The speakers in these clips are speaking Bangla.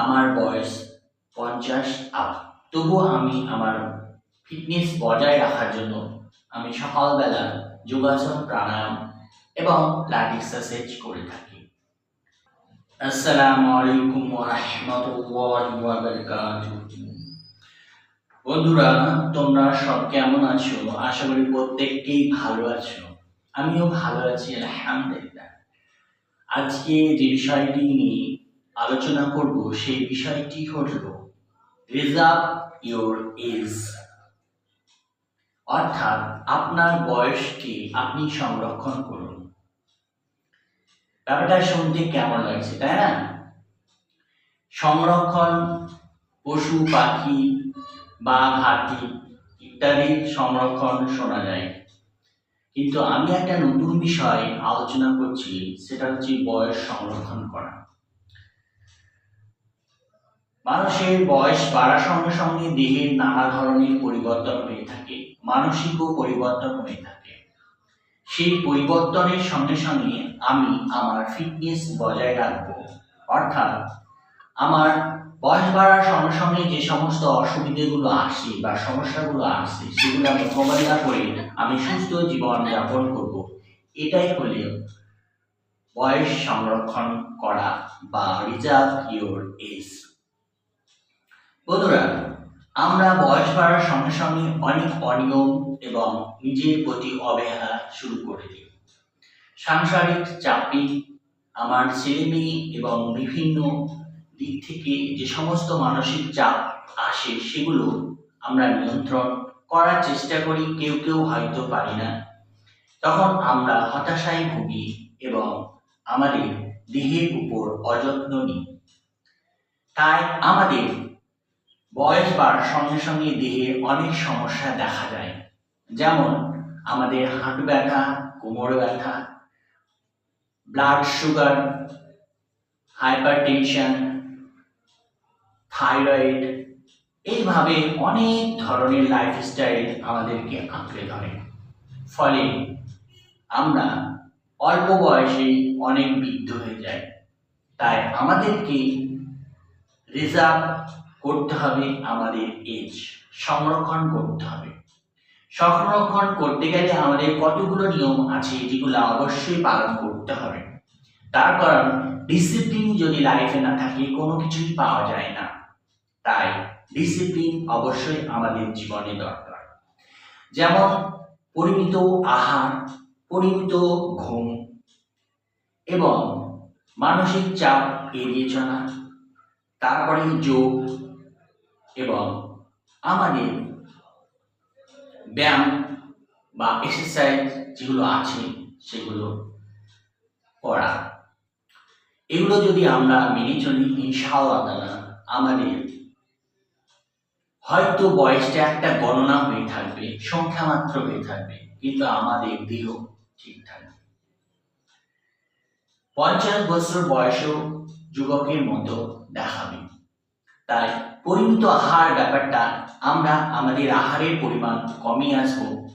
আমার বয়স পঞ্চাশ আপ। তবুও আমি আমার ফিটনেস বজায় রাখার জন্য আমি সকালবেলা যোগাসন, প্রাণায়াম এবং লাইট এক্সারসাইজ করে থাকি। আসসালামু আলাইকুম রহমতুল্লাহ বন্ধুরা, তোমরা সব কেমন আছো? আশা করি প্রত্যেককেই ভালো আছো। আমিও ভালো আছি, আলহামদুলিল্লাহ। আজকে যে বিষয়টি নিয়ে আলোচনা করব সেই বিষয়টি হল, রিজার্ভ ইউর এজ। অর্থাৎ আপনার বয়সকে আপনি সংরক্ষণ করুন। ব্যাপারটা শুনতে কেমন লাগছে, তাই না? সংরক্ষণ, পশু, পাখি বা হাতি ইত্যাদি সংরক্ষণ শোনা যায়। কিন্তু আমি একটা নতুন বিষয় আলোচনা করছি, সেটা হচ্ছে বয়স সংরক্ষণ করা। মানুষের বয়স বাড়ার সঙ্গে সঙ্গে দেহের নানা ধরনের পরিবর্তন হয়ে থাকে, মানসিকও পরিবর্তন হয়ে থাকে। সেই পরিবর্তনের সঙ্গে সঙ্গে আমি আমার ফিটনেস বজায় রাখব। অর্থাৎ আমার বয়স বাড়ার সঙ্গে সঙ্গে যে সমস্ত অসুবিধেগুলো আসে বা সমস্যাগুলো আসে, সেগুলো মোকাবেলা করে আমি সুস্থ জীবন যাপন করব। এটাই হলে বয়স সংরক্ষণ করা বা রিজার্ভ ইউর এজ বন্ধুরা, আমরা বয়স বাড়ার সঙ্গে সঙ্গে অনেক অনিয়ম এবং নিজের প্রতি অবহেলা শুরু করে দিই। সাংসারিক চাপে আমার ছেলে মেয়ে এবং বিভিন্ন দিক থেকে যে সমস্ত মানসিক চাপ আসে সেগুলো আমরা নিয়ন্ত্রণ করার চেষ্টা করি, কেউ কেউ হয়তো পারি না। তখন আমরা হতাশায় ভুগি এবং আমাদের দেহের উপর অযত্ন নিই। তাই আমাদের বয়স বাড়ার সঙ্গে সঙ্গে দেহে অনেক সমস্যা দেখা যায় যেমন আমাদের হাঁটু ব্যথা, কোমর ব্যথা blood sugar hypertension thyroid এইভাবে অনেক ধরনের লাইফস্টাইল আমাদেরকে আঁকড়ে ধরে। ফলে আমরা অল্প বয়সে অনেক বৃদ্ধ হয়ে যাই। তাই আমাদেরকে রিজার্ভ করতে হবে আমাদের এজ। সংরক্ষণ করতে হবে। সংরক্ষণ করতে গেলে আমাদের কতগুলো নিয়ম আছে যেগুলো অবশ্যই পালন করতে হবে। তার কারণ ডিসিপ্লিন যদি লাইফে না থাকে, কোনো কিছুই পাওয়া যায় না। তাই ডিসিপ্লিন অবশ্যই আমাদের জীবনে দরকার। যেমন, পরিমিত আহার, পরিমিত ঘুম এবং মানসিক চাপ এড়িয়ে চলা তারপরে যোগ এবং আমাদের ব্যায়াম বা এক্সারসাইজ যেগুলো আছে, সেগুলো করা। এগুলো যদি আমরা মেনে চলি, ইনশাআল্লাহ আমাদের হয়তো বয়সটা একটা গণনা হয়ে থাকবে, সংখ্যা মাত্র হয়ে থাকবে, কিন্তু আমাদের দেহ ঠিক থাকবে। পঞ্চাশ বছর বয়সেও যুবকের মতো দেখাবে। তাই পরিমিত আহার ব্যাপারটা আমরা আমাদের আহারের পরিমাণ কমিয়ে আসব।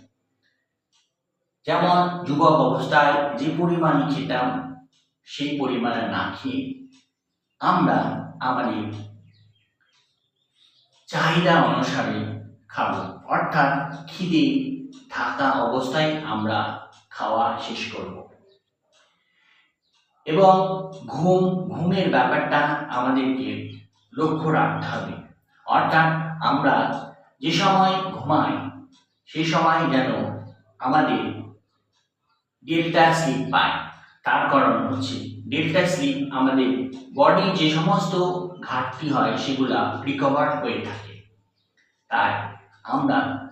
যেমন যুবক অবস্থায় যে পরিমাণে খেতাম, সেই পরিমাণে না খেয়ে আমরা আমাদের চাহিদা অনুসারে খাব। অর্থাৎ খিদে থাকা অবস্থায় আমরা খাওয়া শেষ করব। এবং ঘুম, ঘুমের ব্যাপারটা আমাদেরকে লক্ষ্য রাখতে হবে। অর্থাৎ আমরা যে সময় ঘুমাই, সেই সময় যেন আমাদের ডেল্টা স্লিপ পায়। তার কারণ হচ্ছে ডেল্টা স্লিপ আমাদের বডি যে সমস্ত ঘাটতি হয়, সেগুলা রিকভার হয়ে থাকে। তাই আমরা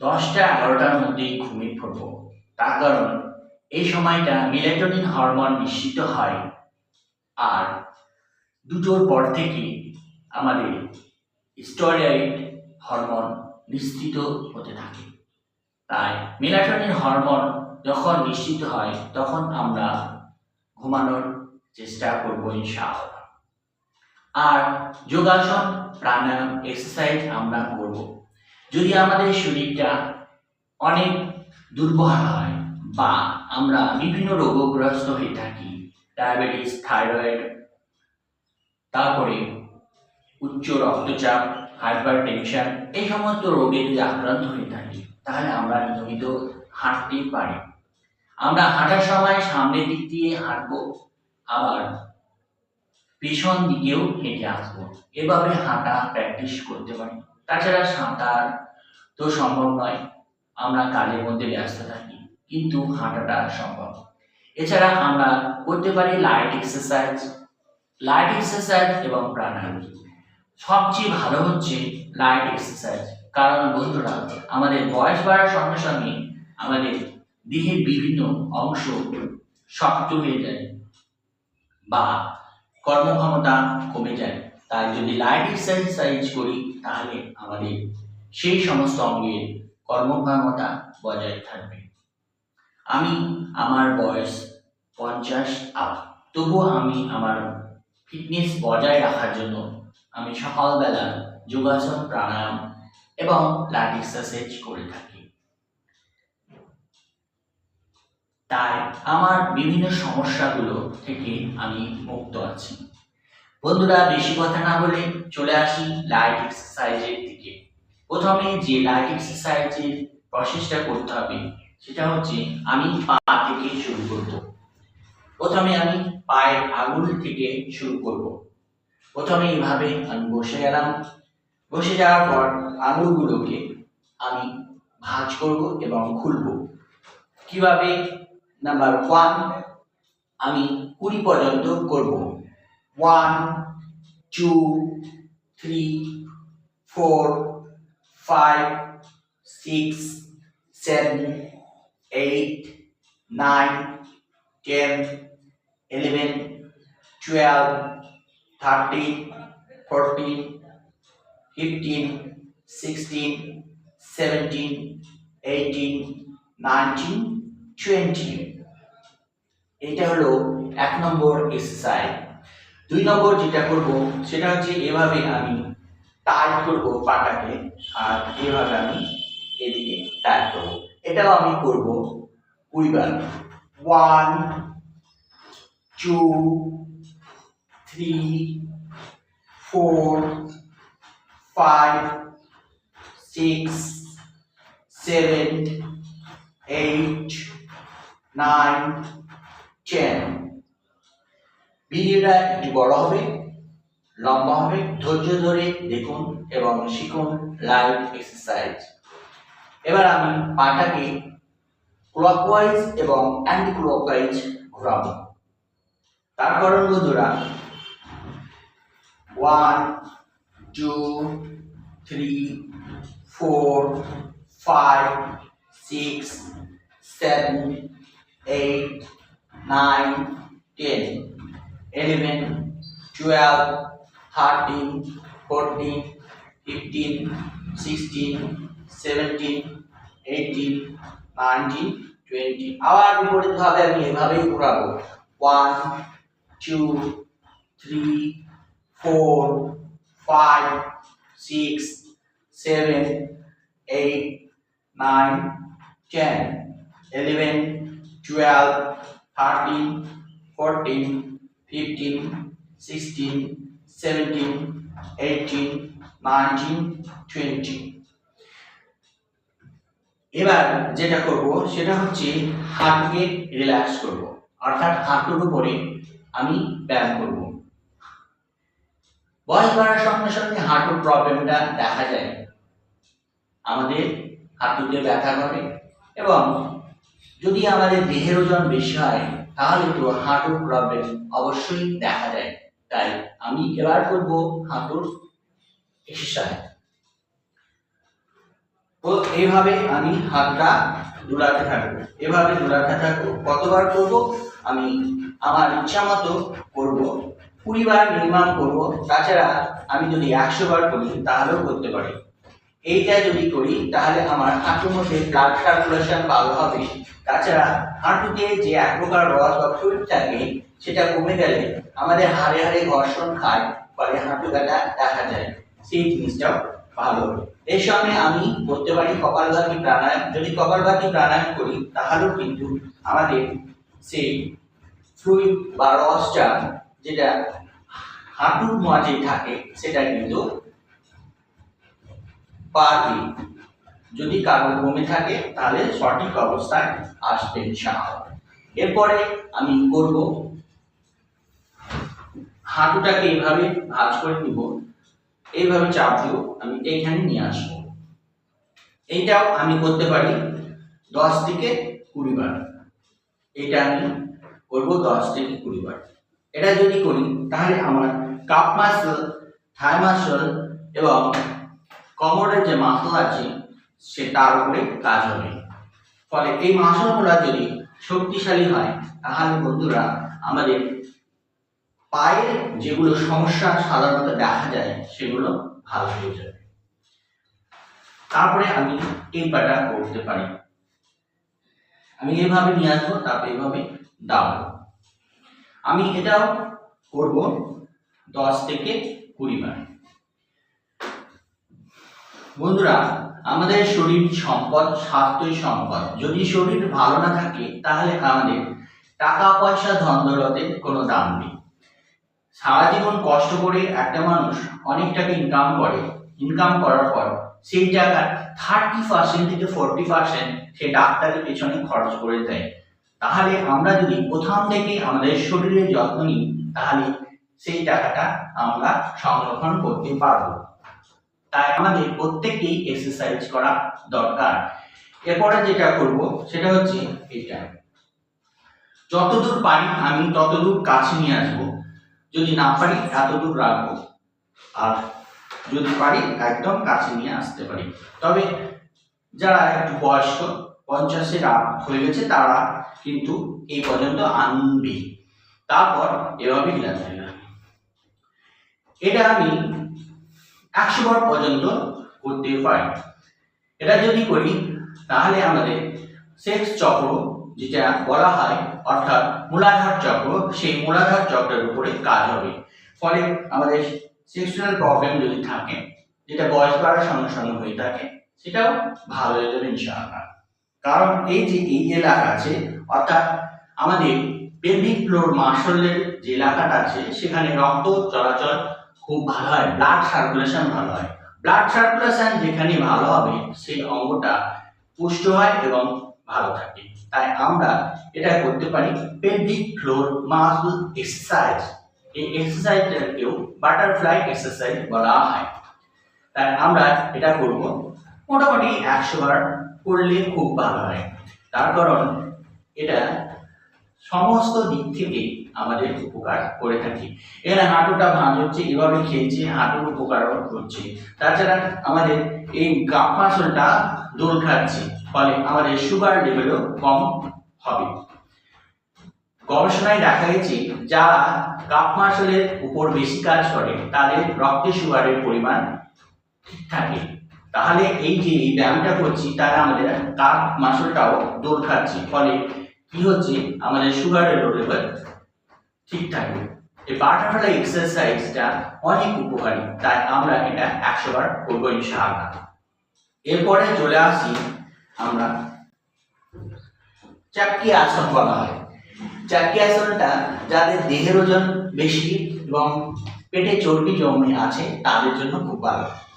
দশটা এগারোটার মধ্যেই ঘুমিয়ে পড়ব। তার কারণ এই সময়টা মিলেটনিন হরমোন নিশ্চিত হয়। আর দুটোর পর থেকে আমাদের স্টেরয়েড হরমোন নিশ্চিত হতে থাকে। তাই মেলাটনিন হরমোন যখন নিশ্চিত হয়, তখন আমরা ঘুমানোর চেষ্টা করব ইনশাআল্লাহ। আর যোগাসন, প্রাণায়াম, এক্সারসাইজ আমরা করব। যদি আমাদের শরীরটা অনেক দুর্বল হয় বা আমরা বিভিন্ন রোগগ্রস্ত হয়ে থাকি, ডায়াবেটিস, থাইরয়েড, তারপরে উচ্চ রক্তচাপ হাইপার টেনশন এই সমস্ত রোগে যদি আক্রান্ত হয়ে থাকি, তাহলে আমরা নিয়মিত হাঁটতে পারি। আমরা হাঁটার সময় সামনের দিক দিয়ে হাঁটবো, আবার পিছন দিকেও হেঁটে আসব। এভাবে হাঁটা প্র্যাকটিস করতে পারি। তাছাড়া সাঁতার তো সম্ভব নয়, আমরা কাজের মধ্যে ব্যস্ত থাকি, কিন্তু হাঁটাটা সম্ভব। এছাড়া আমরা করতে পারি লাইট এক্সারসাইজ লাইট এক্সারসাইজ এবং প্রাণায়াম। সবচেয়ে ভালো হচ্ছে লাইট এক্সারসাইজ কারণ বন্ধুরা, আমাদের বয়স বাড়ার সঙ্গে সঙ্গে আমাদের দেহের বিভিন্ন অংশ শক্ত হয়ে যায় বা কর্মক্ষমতা কমে যায়। তাই যদি লাইট এক্সারসাইজ করি, তাহলে আমাদের সেই সমস্ত অঙ্গের কর্মক্ষমতা বজায় থাকবে। আমি আমার বয়স পঞ্চাশ আপ তবুও আমি আমার ফিটনেস বজায় রাখার জন্য আমি সকালবেলা যোগাসন, প্রাণায়াম এবং লাইট এক্সারসাইজ করে থাকি। তাই আমার বিভিন্ন সমস্যাগুলো থেকে আমি মুক্ত আছি। বন্ধুরা, বেশি কথা না বলে চলে আসি লাইট এক্সারসাইজের দিকে। প্রথমে যে লাইট এক্সারসাইজের প্রসেসটা করতে হবে, সেটা হচ্ছে আমি পা থেকে শুরু করব। প্রথমে আমি পায়ের আঙুল থেকে শুরু করব। প্রথমে এইভাবে আমি বসে গেলাম। বসে যাওয়ার পর আঙুলগুলোকে আমি ভাঁজ করব এবং খুলব। কীভাবে? নাম্বার ওয়ান আমি কুড়ি পর্যন্ত করব। One two three four five six seven eight nine ten eleven twelve thirteen fourteen fifteen sixteen seventeen eighteen nineteen twenty এটা হলো এক নম্বর এক্সারসাইজ দুই নম্বর যেটা করব, সেটা হচ্ছে এভাবে আমি টাইট করব পাটাকে, আর এভাবে আমি এদিকে টাইট করব। এটাও আমি করব কুড়ি বার। One two three four five six seven eight nine ten ভিডিওটা একটু বড় হবে, লম্বা হবে, ধৈর্য ধরে দেখুন এবং শিখুন লাইভ এক্সারসাইজ এবার আমি পাটাকে ক্লকওয়াইজ এবং অ্যান্টি ক্লকওয়াইজ ঘোরাবো। তার কারণ বন্ধুরা one two three four five six seven eight nine ten eleven twelve thirteen fourteen fifteen sixteen seventeen eighteen nineteen twenty আবার বিপরীতভাবে আমি এভাবেই ঘোরাবো। One two three four five six seven eight nine ten eleven twelve thirteen fourteen fifteen sixteen seventeen eighteen nineteen twenty এবার যেটা করব, সেটা হচ্ছে হাঁটুকে রিল্যাক্স করব। অর্থাৎ হাঁটুর উপরে আমি ব্যায়াম করব। বয়স বাড়ার সঙ্গে সঙ্গে হাঁটুর প্রবলেমটা দেখা যায়। আমাদের হাঁটুতে ব্যথা করে এবং যদি আমাদের দেহের ওজন বেশি হয়, তাহলে তো হাঁটুর প্রবলেম অবশ্যই দেখা যায়। তাই আমি এবার করব হাঁটুর এক্সারসাইজ তো এইভাবে আমি হাতটা দুলাতে থাকব। এভাবে দুলাতে থাকব। কতবার করব? আমি আমার ইচ্ছা মতো করব। কুড়ি বার মিনিমাম করব, তাছাড়া আমি যদি একশো বার করি, তাহলেও করতে পারি। এইটা যদি করি, তাহলে আমার হাঁটুর মধ্যে ব্লাড সার্কুলেশন ভালো হবে তাছাড়া হাঁটুতে যে এক প্রকার রস বা ফ্লুইড থাকে, সেটা কমে গেলে আমাদের হাড়ে হাড়ে ঘর্ষণ খায়, ফলে হাঁটু ব্যথা দেখা যায়। সেই জিনিসটাও ভালো। এর সঙ্গে আমি করতে পারি কপালভাতি প্রাণায়াম। যদি কপালভাতি প্রাণায়াম করি, তাহলেও কিন্তু আমাদের সেই ফ্লুইড বা রসটা যেটা হাঁটুর মাঝে থাকে, সেটা কিন্তু পারবে। যদি কারও কমে থাকে, তাহলে সঠিক অবস্থায় আসবে ইনশাআল্লাহ। এরপরে আমি করব, হাঁটুটাকে এইভাবে ভাঁজ করে নিব। এইভাবে চাপ দিব আমি এইখানে নিয়ে আসব। এইটাও আমি করতে পারি দশ থেকে কুড়ি বার। এটা আমি করব দশ থেকে কুড়ি বার। এটা যদি করি, তাহলে আমার কাপ মাসল, থাই মাসল এবং কোমরের যে মাসল আছে, সে তার উপরে কাজ হবে। ফলে এই মাসলগুলা যদি শক্তিশালী হয়, তাহলে বন্ধুরা, আমাদের পায়ের যেগুলো সমস্যা সাধারণত দেখা যায়, সেগুলো ভালো হয়ে যাবে। তারপরে আমি এই পাটা করতে পারি। আমি এইভাবে নিয়ে আসব, তারপরে এইভাবে দাবো। আমি এটাও করব দশ থেকে কুড়ি বার। বন্ধুরা, আমাদের শরীর সম্পদ, স্বাস্থ্যই সম্পদ। যদি শরীর ভালো না থাকে, তাহলে আমাদের টাকা পয়সা ধন দৌলতের কোনো দাম নেই। সারা জীবন কষ্ট করে একটা মানুষ অনেক টাকা ইনকাম করে ইনকাম করার পর সেই টাকার থার্টি পার্সেন্ট থেকে ফোরটি পার্সেন্ট সে ডাক্তারের পেছনে খরচ করে দেয়। তাহলে আমরা যদি প্রথম থেকে আমাদের শরীরের যত্ন নিই, তাহলে সেই টাকাটা আমরা সংরক্ষণ করতে পারব। তাই আমাদের প্রত্যেককেই এক্সারসাইজ করা দরকার। এরপরে যেটা করব, সেটা হচ্ছে এটা। যতদূর পারি আমি ততদূর কাছে নিয়ে আসব। যদি না পারি, এতদূর রাখব। আর যদি পারি, একদম কাছে নিয়ে আসতে পারি। তবে যারা একটু বয়স্ক পঞ্চাশের আপ হয়ে গেছে তারা কিন্তু এই পর্যন্ত আনবে। তারপর এভাবে হিলাতে হবে এটা আমি একশো বার পর্যন্ত করতে পারি। এটা যদি করি, তাহলে আমাদের সেক্স চক্র যেটা বলা হয়, অর্থাৎ মূলাধার চক্র, সেই মূলাধার চক্রের উপরে কাজ হবে। ফলে আমাদের সেক্সুয়াল প্রবলেম যদি থাকে, যেটা বয়স বাড়ার সঙ্গে সঙ্গে হয়ে থাকে, সেটাও ভালো হয়ে যাবে ইনশাআল্লাহ। কারণ এই যে এই এলাকা আছে, অর্থাৎ আমাদের পেলভিক ফ্লোর মাসলের যে এলাকাটা আছে, সেখানে রক্ত চলাচল খুব ভালো হয় ব্লাড সার্কুলেশন ভালো হয়। ব্লাড সার্কুলেশন যেখানে ভালো হবে, সেই অঙ্গটা পুষ্ট হয় এবং ভালো থাকে। তাই আমরা এটা করতে পারি পেলভিক ফ্লোর মাসল এক্সারসাইজ এই এক্সারসাইজটাকেও বাটারফ্লাই এক্সারসাইজ বলা হয়। তাই আমরা এটা করব। মোটামুটি একশো বার করলে খুব ভালো হয়। তার কারণ এটা সমস্ত দিক থেকে আমাদের উপকার করে থাকি। এখানে হাঁটুটা ভাঁজ হচ্ছে এভাবে খেয়েছে হাঁটুর উপকার হচ্ছে তাছাড়া আমাদের এই গাপ মাসলটা দোল খাচ্ছে, ফলে আমাদের সুগার লেভেলও কম হবে। গবেষণায় দেখা গেছে, যারা কাপ মাসলের উপর বেশি কাজ করে, তাদের রক্তে সুগারের পরিমাণ ঠিক থাকে। তাহলে এই যে এই ব্যায়ামটা করছি, তারা আমাদের কাপ মাসলটাও দোল খাচ্ছে। ফলে কি হচ্ছে? আমাদের সুগারের লেভেল ঠিক থাকবে। এই বাটারফ্লাই এক্সারসাইজটা অনেক উপকারী। তাই আমরা এটা একশো বার করব ইনশাআল্লাহ। এরপরে চলে আসি আমরা। চাক্কি আসন বলা হয়। চাক্কি আসনটা যাদের দেহের ওজন বেশি এবং পেটে চর্বি জমে আছে, তাদের জন্য খুব ভালো।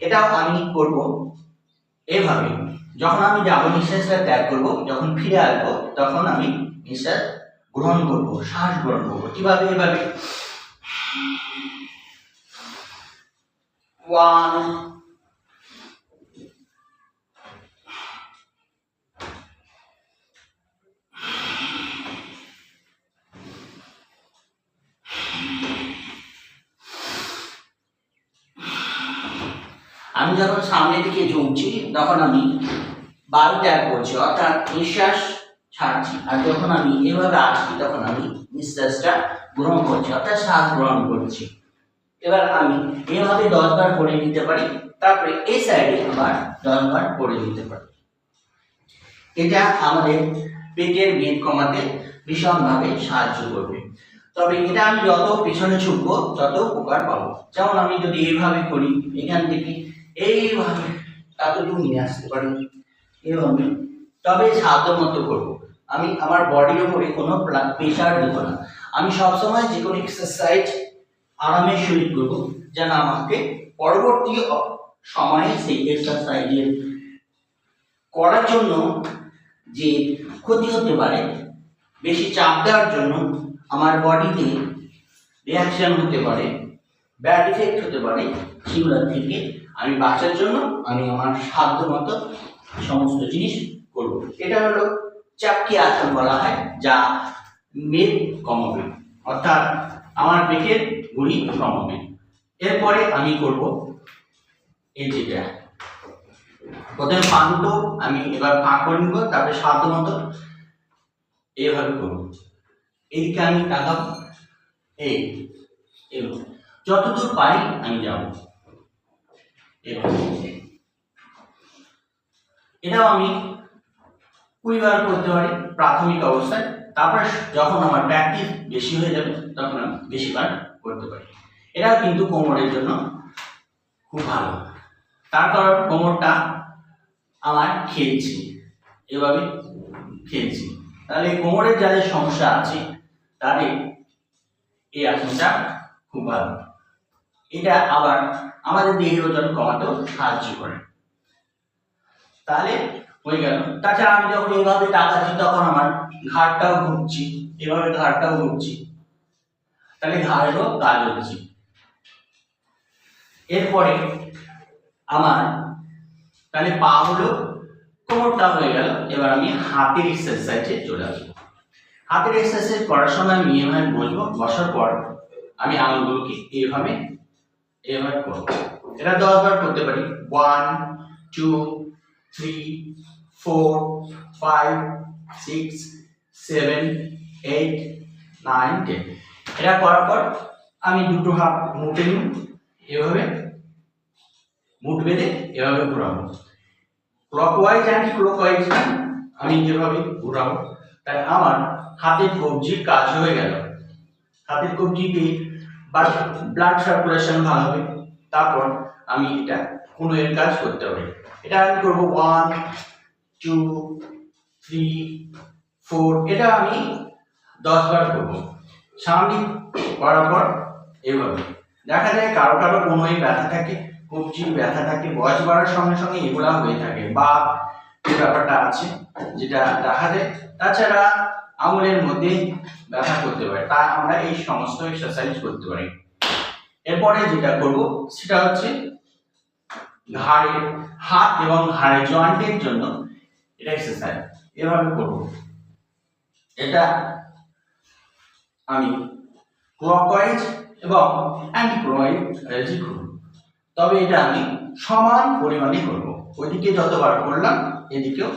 এটাও আমি করব এভাবে। যখন আমি যাব নিঃশ্বাসটা ত্যাগ করব, যখন ফিরে আসব, তখন আমি নিঃশ্বাস গ্রহণ করব, শ্বাস গ্রহণ করব। কীভাবে এভাবে? ওয়ান আমি যখন সামনের দিকে ঝুঁকছি তখন আমি বায়ু ত্যাগ করছি, অর্থাৎ নিঃশ্বাস ছাড়ছি। আর যখন আমি এভাবে আসছি, তখন আমি নিঃশ্বাসটা গ্রহণ করছি, অর্থাৎ শ্বাস গ্রহণ করছি। এবার আমি এভাবে দশবার করে নিতে পারি, তারপরে এই সাইডে আবার দশবার করে নিতে পারি। এটা আমাদের পেটের মেদ কমাতে ভীষণভাবে সাহায্য করবে। তবে এটা আমি যত পিছনে ছুটবো, তত উপকার পাবো। যেমন আমি যদি এইভাবে করি, এখান থেকে এইভাবে এতটুকু নিয়ে আসতে পারি। এইভাবে তবে সাধ্য মতো করব। আমি আমার বডির উপরে কোনো প্রেশার দেবো না। আমি সবসময় যে কোনো এক্সারসাইজ আরামের সহিত করব, যেন আমাকে পরবর্তী সময়ে সেই এক্সারসাইজের করার জন্য যে ক্ষতি হতে পারে, বেশি চাপ দেওয়ার জন্য আমার বডিতে রিয়াকশন হতে পারে ব্যাড ইফেক্ট হতে পারে সেগুলোর থেকে আমি বাঁচার জন্য আমি আমার সাধ্য মতো সমস্ত জিনিস করব। এটা হলো চাপকি আসন বলা হয়, যা মেদ কমাবে। অর্থাৎ আমার পেটের গুড়ি কমাবে। এরপরে আমি করব এই যেটা। প্রথমে পা দুটো আমি এবার ফাঁক করে নিব, তারপরে সাধ্য মতো এইভাবে করব। এদিকে আমি তাকাবো এই যতদূর পারি আমি যাব। এরকম এটাও আমি কুড়িবার করতে পারি প্রাথমিক অবস্থায়। তারপরে যখন আমার প্র্যাকটিস বেশি হয়ে যাবে, তখন আমি বেশিবার করতে পারি। এটাও কিন্তু কোমরের জন্য খুব ভালো। তারপর কোমরটা আমার খেলছে। এভাবে খেলছি। তাহলে কোমরের যাদের সমস্যা আছে, তাদের এই আসনটা খুব ভালো। এটা আবার আমাদের দেহের ওজন কমাতেও সাহায্য করে। তাহলে হয়ে গেল। তাছাড়া আমি যখন এইভাবে তাকাচ্ছি, তখন আমার ঘাড়টাও ঘুরছি। এভাবে ঘাড়টাও ঘুরছি। তাহলে ঘাড়েরও কাজ হচ্ছে এরপরে আমার তাহলে পা হলো কোমরটা হয়ে গেল। এবার আমি হাতের এক্সারসাইজে চলে আসব। হাতের এক্সারসাইজ করার সময় আমি এভাবে বসবো। বসার পর আমি আঙুলগুলোকে এইভাবে এইভাবে করব এটা দশ বার করতে পারি। One two three four five six seven eight nine ten এটা করার পর আমি দুটো হাত মুটে নিই এভাবে মুট বেঁধে এভাবে ঘোরাবো। ক্লক ক্লকওয়াইজ অ্যান্ড ক্লকওয়াইজ না আমি যেভাবে ঘোরাবো তাই আমার হাতের কবজির কাজ হয়ে গেল। হাতের কবজিতে ব্লাড সার্কুলেশন ভালো হবে, তারপর আমি এটা কোনো এর কাজ করতে হবে। এটা আমি করব ওয়ান টু থ্রি ফোর এটা আমি দশ বার করব। সামনে করার পর এভাবে। দেখা যায় কারও কারও কোনোই ব্যথা থাকে কবজির ব্যথা থাকে, বয়স বাড়ার সঙ্গে সঙ্গে এগুলা হয়ে থাকে। বা যে ব্যাপারটা আছে, যেটা দেখা যায় তাছাড়া আঙুলের মধ্যে ব্যথা করতে পারে, তা আমরা এই সমস্ত এক্সারসাইজ করতে পারি। এরপরে যেটা করব, সেটা হচ্ছে ঘাড়ের হাত এবং ঘাড়ের জয়েন্টের জন্য এটা এক্সারসাইজ এভাবে করব। এটা আমি ক্লকওয়াইজ এবং অ্যান্টি ক্লকওয়াইজ করব। তবে এটা আমি সমান পরিমাণে করব। ওইদিকে যতবার করলাম এদিকেও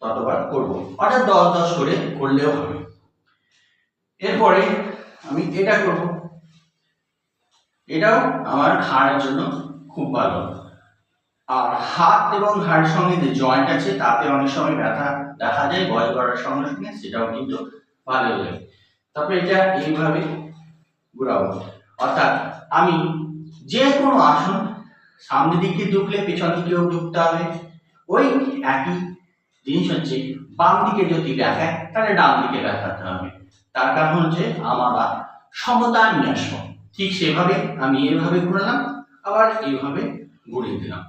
ততবার করব। অর্থাৎ দশ দশ করে করলেও হবে। এরপরে আমি এটা করব। এটাও আমার ঘাড়ের জন্য খুব ভালো। আর হাত এবং ঘাড়ের সঙ্গে যে জয়েন্ট আছে, তাতে অনেক সময় ব্যথা দেখা যায় বয়স বাড়ার সঙ্গে সঙ্গে সেটাও কিন্তু ভালো হয়ে। যাবে তারপরে এটা এইভাবে ঘুরাবো। অর্থাৎ আমি যে কোনো আসন, সামনের দিকে ঢুকলে পেছন দিকেও ঢুকতে হবে ওই একই জিনিস হচ্ছে, বাম দিকে যদি দেখায় তাহলে ডান দিকে দেখাতে হবে। তার কারণ হচ্ছে, আমরা সমতা নিয়ে আসব। ঠিক সেভাবে আমি এইভাবে ঘুরালাম, আবার এইভাবে ঘুরিয়ে দিলাম।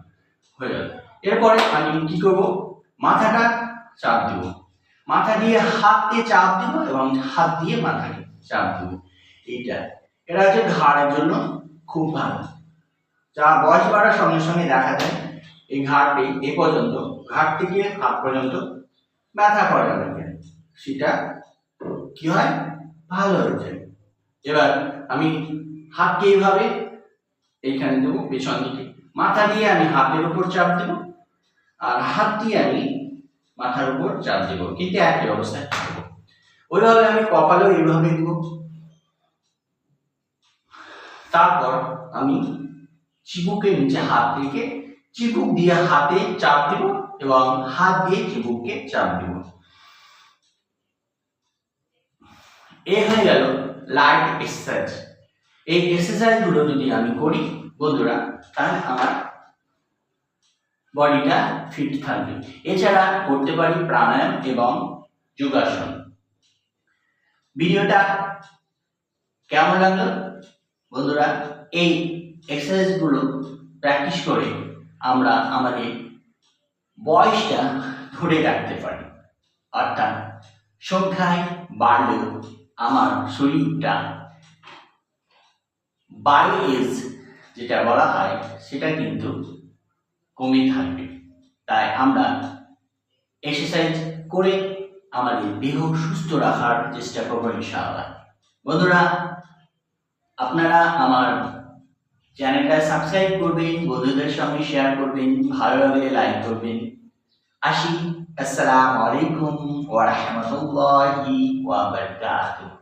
হয়ে গেল। এরপরে আমি কি করব? মাথাটা চাপ দিব। মাথা দিয়ে হাত দিয়ে চাপ দিব এবং হাত দিয়ে মাথাকে চাপ দিব। এইটা। এটা হচ্ছে ঘাড়ের জন্য খুব ভালো। যা বয়স বাড়ার সঙ্গে সঙ্গে দেখা যায় এই ঘাড়টি এ পর্যন্ত ঘাট থেকে হাত পর্যন্ত, ব্যথা করে অনেকের সেটা কি হয়? ভালো হয়ে যায় এবার আমি হাতকে এইভাবে এইখানে দেবো, পেছন দিকে। মাথা দিয়ে আমি হাতের উপর চাপ দেবো, আর হাত দিয়ে আমি মাথার উপর চাপ দেবো। কিন্তু একই অবস্থায় ওইভাবে আমি কপালেও এইভাবে দেবো। তারপর আমি চিবুকের নিচে হাত রেখে চিবুক দিয়ে হাতে চাপ দিব এবং হাত দিয়ে চিবুককে চাপ দিব। এ হয়ে গেল লাইট এক্সারসাইজ এই এক্সারসাইজগুলো যদি আমি করি, বন্ধুরা, তাহলে আমার বডিটা ফিট থাকবে। এছাড়া করতে পারি প্রাণায়াম এবং যোগাসন। ভিডিওটা কেমন লাগল? বন্ধুরা, এই এক্সারসাইজগুলো প্র্যাকটিস করে আমরা আমাদের বয়সটা ধরে রাখতে পারি। অর্থাৎ সংখ্যায় বাড়লেও আমার শরীরটা বাই এজ যেটা বলা হয়, সেটা কিন্তু কমে থাকবে। তাই আমরা এক্সারসাইজ করে আমাদের দেহ সুস্থ রাখার চেষ্টা করব ইনশাআল্লাহ। বন্ধুরা, আপনারা আমার চ্যানেলটা সাবস্ক্রাইব করবেন, বন্ধুদের সঙ্গে শেয়ার করবেন, ভালো লাগলে লাইক করবেন। আসি আসসালামু আলাইকুম ওয়া রাহমাতুল্লাহি ওয়া বারাকাতুহু।